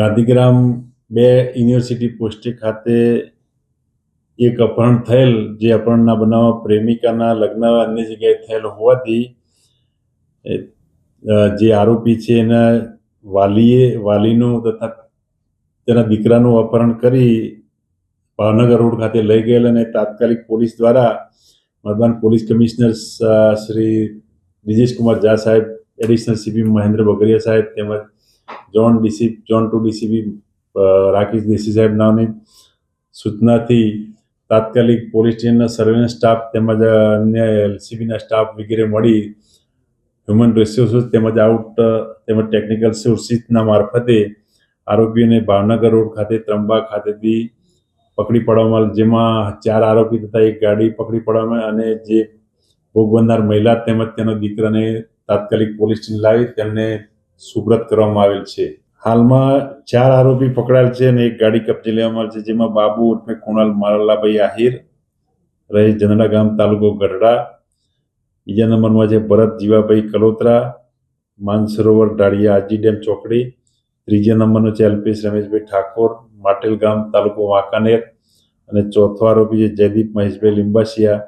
ગાંધીગ્રામ બે university posting ખાતે એક અપહરણ થયેલ, જે અપહરણના બનાવ પ્રેમિકાના લગ્ન અન્ય જગ્યાએ થયેલ હોવાથી જે આરોપી છે એના વાલીએ, વાલીનું તથા તેના દીકરાનું અપહરણ કરી ભાવનગર રોડ ખાતે લઈ ગયેલ અને તાત્કાલિક પોલીસ દ્વારા મરબાન પોલીસ કમિશનર શ્રી કુમાર ઝા સાહેબ, એડિશનલ સીપી મહેન્દ્ર બગરિયા સાહેબ તેમજ zone DC zone two DCP Rakesh Desai સાહેબ નામની સૂચનાથી તાત્કાલિક પોલીસ સ્ટેશનના સર્વેલન્સ સ્ટાફ તેમજ અન્ય એલસીબીના સ્ટાફ વગેરે મળી હ્યુમન રિસોર્સિસ તેમજ આઉટ તેમજ ટેકનિકલ સોર્સિસના મારફતે આરોપીઓને ભાવનગર રોડ ખાતે ત્રંબા ખાતેથી પકડી પાડવામાં જેમાં ચાર આરોપી તથા એક ગાડી પકડી પાડવામાં અને જે ભોગ બનનાર મહિલા તેમજ તેનો દીકરાને તાત્કાલિક પોલીસ સ્ટેશન લાવી, તેમને સુબ્રત કરવામાં આવેલ છે. હાલમાં ચાર આરોપી પકડાયેલ છે અને એક ગાડી કબજે લેવામાં આવેલ છે, જેમાં બાબુ ઉર્ફે કુણાલ મારલાભાઈ આહિર રહે જનડા ગામ તાલુકો ગઢડા. બીજા નંબરમાં છે ભરત જીવાભાઈ કલોત્રા, માનસરોવર ડાળિયા આજી ડેમ ચોકડી. ત્રીજા નંબરનો છે અલ્પેશ રમેશભાઈ ઠાકોર, માટેલ ગામ તાલુકો વાંકાનેર. અને ચોથો આરોપી છે જયદીપ મહેશભાઈ લિંબાસિયા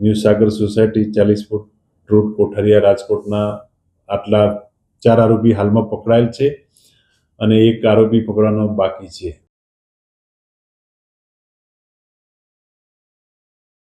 ન્યૂ સાગર સોસાયટી ચાલીસ ફૂટ રોડ કોઠારિયા રાજકોટના આટલા ચાર આરોપી હાલમાં પકડાયેલ છે અને એક આરોપી પકડવાનો બાકી છે.